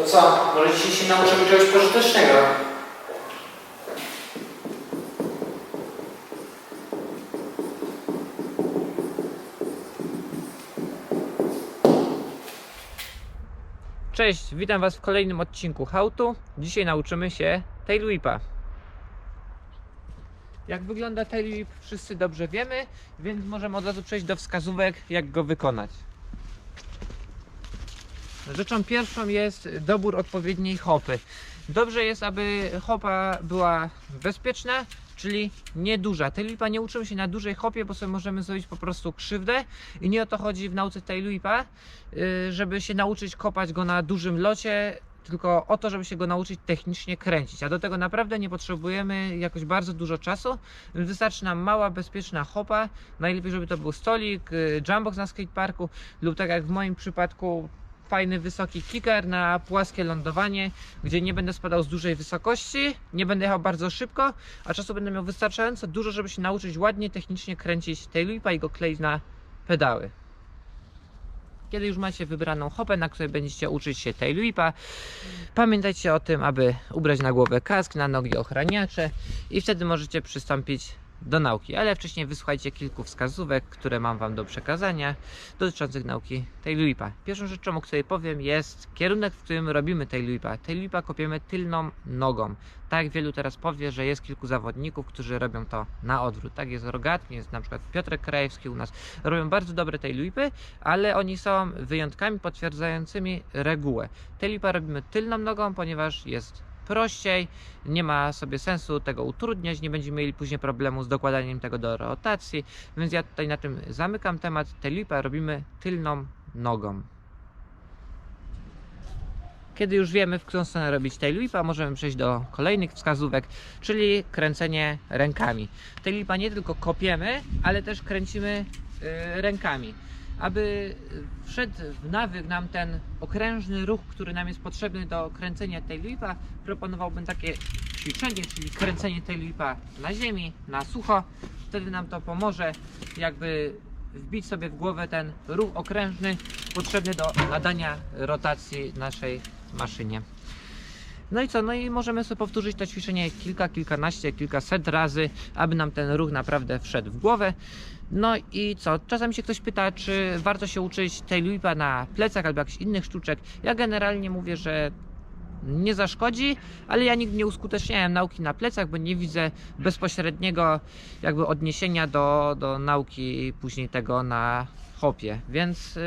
To co? Może dzisiaj się nauczymy czegoś pożytecznego? Cześć, witam Was w kolejnym odcinku Hautu. Dzisiaj nauczymy się tail whipa. Jak wygląda tail whip wszyscy dobrze wiemy, więc możemy od razu przejść do wskazówek jak go wykonać. Rzeczą pierwszą jest dobór odpowiedniej hopy. Dobrze jest, aby hopa była bezpieczna, czyli nieduża. Tailwipa nie uczymy się na dużej hopie, bo sobie możemy zrobić po prostu krzywdę i nie o to chodzi w nauce tailwipa, yy, żeby się nauczyć kopać go na dużym locie, tylko o to, żeby się go nauczyć technicznie kręcić. A do tego naprawdę nie potrzebujemy jakoś bardzo dużo czasu. Wystarczy nam mała, bezpieczna hopa. Najlepiej, żeby to był stolik, yy, jumbox na skateparku lub tak jak w moim przypadku fajny wysoki kicker na płaskie lądowanie, gdzie nie będę spadał z dużej wysokości, nie będę jechał bardzo szybko, a czasu będę miał wystarczająco dużo, żeby się nauczyć ładnie technicznie kręcić tailwhipa i go kleić na pedały. Kiedy już macie wybraną hopę, na której będziecie uczyć się tailwhipa, pamiętajcie o tym, aby ubrać na głowę kask, na nogi ochraniacze i wtedy możecie przystąpić do nauki, ale wcześniej wysłuchajcie kilku wskazówek, które mam Wam do przekazania dotyczących nauki tailwhipa. Pierwszą rzeczą, o której powiem jest kierunek, w którym robimy tailwhipa. Tailwhipa kopiemy tylną nogą. Tak wielu teraz powie, że jest kilku zawodników, którzy robią to na odwrót. Tak jest Rogatkin, jest na przykład Piotrek Krajewski u nas. Robią bardzo dobre tailwhipy, ale oni są wyjątkami potwierdzającymi regułę. Tailwhipa robimy tylną nogą, ponieważ jest prościej, nie ma sobie sensu tego utrudniać, nie będziemy mieli później problemu z dokładaniem tego do rotacji, więc ja tutaj na tym zamykam temat. Tailwhipa robimy tylną nogą. Kiedy już wiemy, w którą stronę robić tailwhipa, możemy przejść do kolejnych wskazówek, czyli kręcenie rękami. Tailwhipa nie tylko kopiemy, ale też kręcimy y, rękami. Aby wszedł w nawyk nam ten okrężny ruch, który nam jest potrzebny do kręcenia tailwhipa, proponowałbym takie ćwiczenie, czyli kręcenie tailwhipa na ziemi, na sucho. Wtedy nam to pomoże jakby wbić sobie w głowę ten ruch okrężny potrzebny do nadania rotacji naszej maszynie. No i co? No i możemy sobie powtórzyć to ćwiczenie kilka, kilkanaście, kilkaset razy, aby nam ten ruch naprawdę wszedł w głowę. No i co? Czasami się ktoś pyta, czy warto się uczyć tailwhipa na plecach albo jakichś innych sztuczek. Ja generalnie mówię, że nie zaszkodzi, ale ja nigdy nie uskuteczniałem nauki na plecach, bo nie widzę bezpośredniego jakby odniesienia do, do nauki później tego na hopie, więc, yy,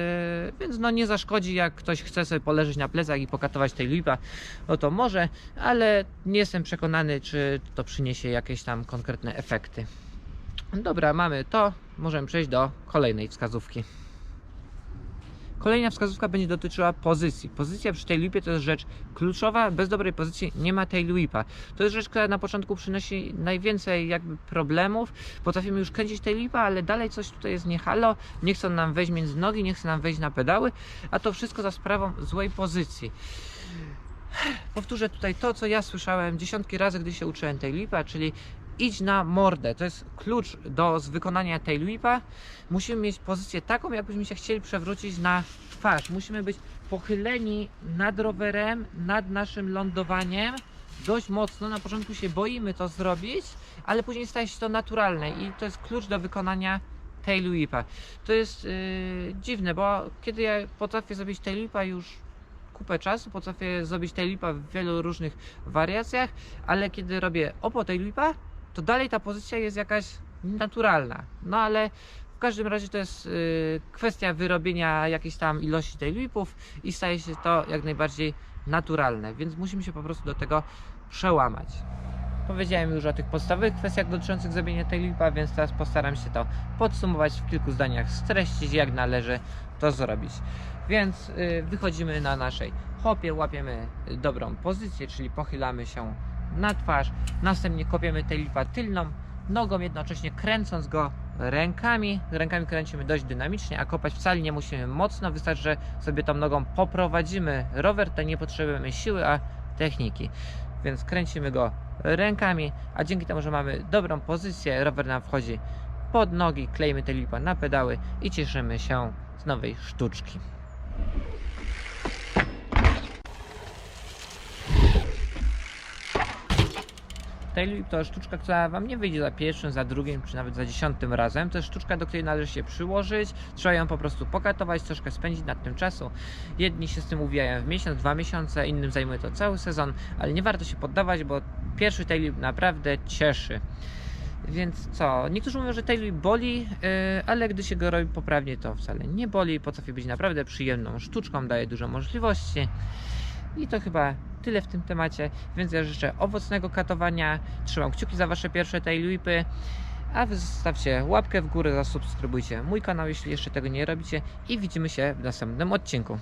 więc no nie zaszkodzi, jak ktoś chce sobie poleżeć na plecach i pokatować tej lipa, no to może, ale nie jestem przekonany, czy to przyniesie jakieś tam konkretne efekty. Dobra, mamy to, możemy przejść do kolejnej wskazówki. Kolejna wskazówka będzie dotyczyła pozycji. Pozycja przy tej lipie to jest rzecz kluczowa. Bez dobrej pozycji nie ma tej lipa. To jest rzecz, która na początku przynosi najwięcej jakby problemów. Potrafimy już kręcić tej lipa, ale dalej coś tutaj jest nie halo. Nie chcą nam wejść między nogi, nie chce nam wejść na pedały, a to wszystko za sprawą złej pozycji. Powtórzę tutaj to, co ja słyszałem dziesiątki razy, gdy się uczyłem tej lipa, czyli idź na mordę. To jest klucz do wykonania tej lipa. Musimy mieć pozycję taką, jakbyśmy się chcieli przewrócić na twarz. Musimy być pochyleni nad rowerem, nad naszym lądowaniem dość mocno. Na początku się boimy to zrobić, ale później staje się to naturalne i to jest klucz do wykonania tail whipa. To jest yy, dziwne, bo kiedy ja potrafię zrobić tail whipa już kupę czasu, potrafię zrobić tail whipa w wielu różnych wariacjach, ale kiedy robię opo tail whipa, to dalej ta pozycja jest jakaś naturalna. No ale w każdym razie to jest yy, kwestia wyrobienia jakiejś tam ilości tail whipów i staje się to jak najbardziej naturalne, więc musimy się po prostu do tego przełamać. Powiedziałem już o tych podstawowych kwestiach dotyczących zrobienia tej lipa, więc teraz postaram się to podsumować w kilku zdaniach, streścić jak należy to zrobić. Więc y, wychodzimy na naszej hopie, łapiemy dobrą pozycję, czyli pochylamy się na twarz, następnie kopiemy tej lipa tylną nogą, jednocześnie kręcąc go rękami. Rękami kręcimy dość dynamicznie, a kopać wcale nie musimy mocno, wystarczy, że sobie tą nogą poprowadzimy rower, to nie potrzebujemy siły, a techniki więc kręcimy go rękami, a dzięki temu, że mamy dobrą pozycję, rower nam wchodzi pod nogi, klejmy te lipa na pedały i cieszymy się z nowej sztuczki. Tail whip to sztuczka, która Wam nie wyjdzie za pierwszym, za drugim, czy nawet za dziesiątym razem. To jest sztuczka, do której należy się przyłożyć. Trzeba ją po prostu pokatować, troszkę spędzić nad tym czasu. Jedni się z tym uwijają w miesiąc, dwa miesiące, innym zajmuje to cały sezon, ale nie warto się poddawać, bo pierwszy tail whip naprawdę cieszy. Więc co? Niektórzy mówią, że tail whip boli, yy, ale gdy się go robi poprawnie, to wcale nie boli. Potrafi być naprawdę przyjemną sztuczką, daje dużo możliwości. I to chyba tyle w tym temacie, więc ja życzę owocnego katowania. Trzymam kciuki za Wasze pierwsze tail whipy. A wy zostawcie łapkę w górę, zasubskrybujcie mój kanał, jeśli jeszcze tego nie robicie. I widzimy się w następnym odcinku.